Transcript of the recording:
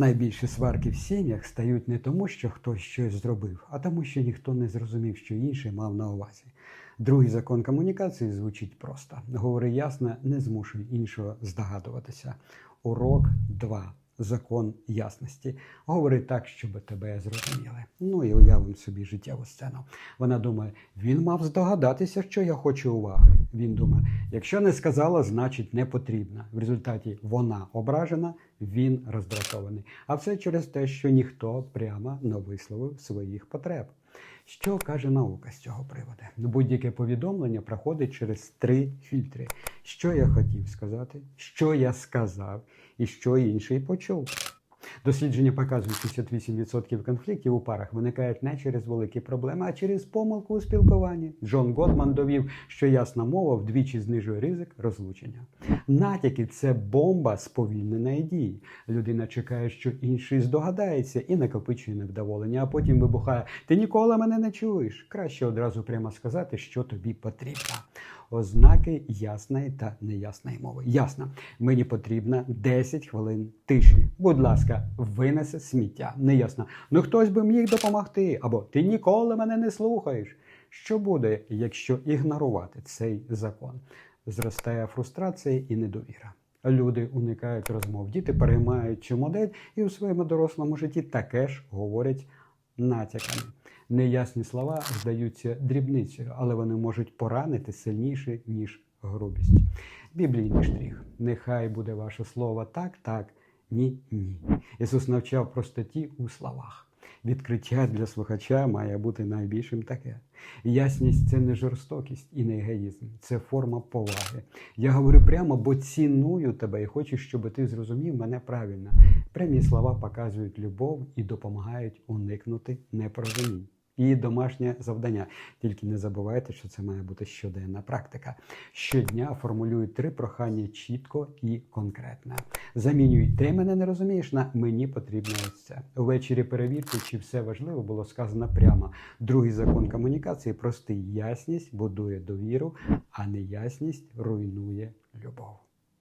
Найбільші сварки в сім'ях стають не тому, що хтось щось зробив, а тому, що ніхто не зрозумів, що інший мав на увазі. Другий закон комунікації звучить просто: говори ясно, не змушуй іншого здогадуватися. Урок 2. Закон ясності. Говори так, щоб тебе зрозуміли. Ну і уявимо собі життєву сцену. Вона думає, він мав здогадатися, що я хочу уваги. Він думає, якщо не сказала, значить не потрібна. В результаті вона ображена, він роздратований. А все через те, що ніхто прямо не висловив своїх потреб. Що каже наука з цього приводу? Будь-яке повідомлення проходить через три фільтри: що я хотів сказати, що я сказав, і що інший почув. Дослідження показують, що 58% конфліктів у парах виникають не через великі проблеми, а через помилку у спілкуванні. Джон Готман довів, що ясна мова вдвічі знижує ризик розлучення. Натяки це бомба сповільненої дії. Людина чекає, що інший здогадається і накопичує невдоволення, а потім вибухає: Ти ніколи мене не чуєш. Краще одразу прямо сказати, що тобі потрібно. Ознаки ясної та неясної мови. Ясно, мені потрібно 10 хвилин тиші. Будь ласка, винеси сміття. Неясно. Ну хтось би міг допомогти, або ти ніколи мене не слухаєш. Що буде, якщо ігнорувати цей закон? Зростає фрустрація і недовіра. Люди уникають розмов, діти переймають цю модель і у своєму дорослому житті таке ж говорять натяками. Неясні слова здаються дрібницею, але вони можуть поранити сильніше, ніж грубість. Біблійний штрих. Нехай буде ваше слово так, так, ні, ні. Ісус навчав простоті у словах. Відкриття для слухача має бути найбільшим таке. Ясність це не жорстокість і не егоїзм, це форма поваги. Я говорю прямо, бо ціную тебе і хочу, щоб ти зрозумів мене правильно. Прямі слова показують любов і допомагають уникнути непорозумінь. І домашнє завдання. Тільки не забувайте, що це має бути щоденна практика. Щодня формулюй три прохання чітко і конкретно. Замінюй ти мене не розумієш на мені потрібно ось це. Увечері перевірте, чи все важливо було сказано прямо. Другий закон комунікації простий. Ясність будує довіру, а неясність руйнує любов.